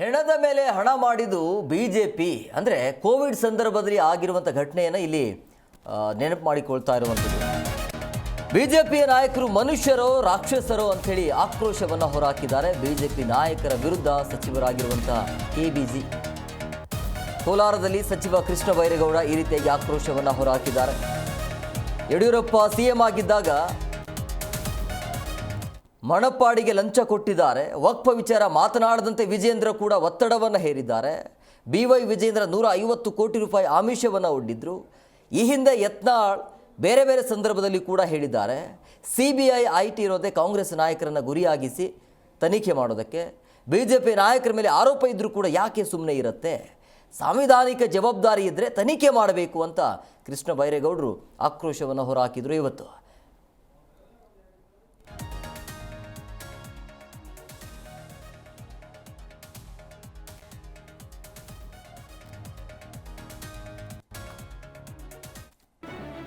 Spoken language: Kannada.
ಹೆಣದ ಮೇಲೆ ಹಣ ಮಾಡಿದ್ದು ಬಿ ಜೆ ಪಿ ಅಂದರೆ ಕೋವಿಡ್ ಸಂದರ್ಭದಲ್ಲಿ ಆಗಿರುವಂಥ ಘಟನೆಯನ್ನು ಇಲ್ಲಿ ನೆನಪು ಮಾಡಿಕೊಳ್ತಾ ಇರುವಂಥದ್ದು. ಬಿ ಜೆ ಪಿಯ ನಾಯಕರು ಮನುಷ್ಯರೋ ರಾಕ್ಷಸರೋ ಅಂಥೇಳಿ ಆಕ್ರೋಶವನ್ನು ಹೊರಹಾಕಿದ್ದಾರೆ. ಬಿ ಜೆ ಪಿ ನಾಯಕರ ವಿರುದ್ಧ ಸಚಿವರಾಗಿರುವಂಥ ಕೆ ಬಿ ಜಿ. ಕೋಲಾರದಲ್ಲಿ ಸಚಿವ ಕೃಷ್ಣ ಬೈರೇಗೌಡ ಈ ರೀತಿಯಾಗಿ ಆಕ್ರೋಶವನ್ನು ಹೊರಹಾಕಿದ್ದಾರೆ. ಯಡಿಯೂರಪ್ಪ ಸಿಎಂ ಆಗಿದ್ದಾಗ ಮಣಪ್ಪಾಡಿಗೆ ಲಂಚ ಕೊಟ್ಟಿದ್ದಾರೆ. ವಕ್ಫ ವಿಚಾರ ಮಾತನಾಡದಂತೆ ವಿಜೇಂದ್ರ ಕೂಡ ಒತ್ತಡವನ್ನು ಹೇರಿದ್ದಾರೆ. ಬಿ ವೈ ವಿಜೇಂದ್ರ ನೂರ ಐವತ್ತು ಕೋಟಿ ರೂಪಾಯಿ ಆಮಿಷವನ್ನು ಒಡ್ಡಿದ್ರು. ಈ ಹಿಂದೆ ಯತ್ನಾಳ್ ಬೇರೆ ಬೇರೆ ಸಂದರ್ಭದಲ್ಲಿ ಕೂಡ ಹೇಳಿದ್ದಾರೆ. C B I I T ಇರೋದೇ ಕಾಂಗ್ರೆಸ್ ನಾಯಕರನ್ನು ಗುರಿಯಾಗಿಸಿ ತನಿಖೆ ಮಾಡೋದಕ್ಕೆ. ಬಿ ಜೆ ಪಿ ನಾಯಕರ ಮೇಲೆ ಆರೋಪ ಇದ್ದರೂ ಕೂಡ ಯಾಕೆ ಸುಮ್ಮನೆ ಇರುತ್ತೆ? ಸಾಂವಿಧಾನಿಕ ಜವಾಬ್ದಾರಿ ಇದ್ದರೆ ತನಿಖೆ ಮಾಡಬೇಕು ಅಂತ ಕೃಷ್ಣ ಬೈರೇಗೌಡರು ಆಕ್ರೋಶವನ್ನು ಹೊರಹಾಕಿದರು ಇವತ್ತು.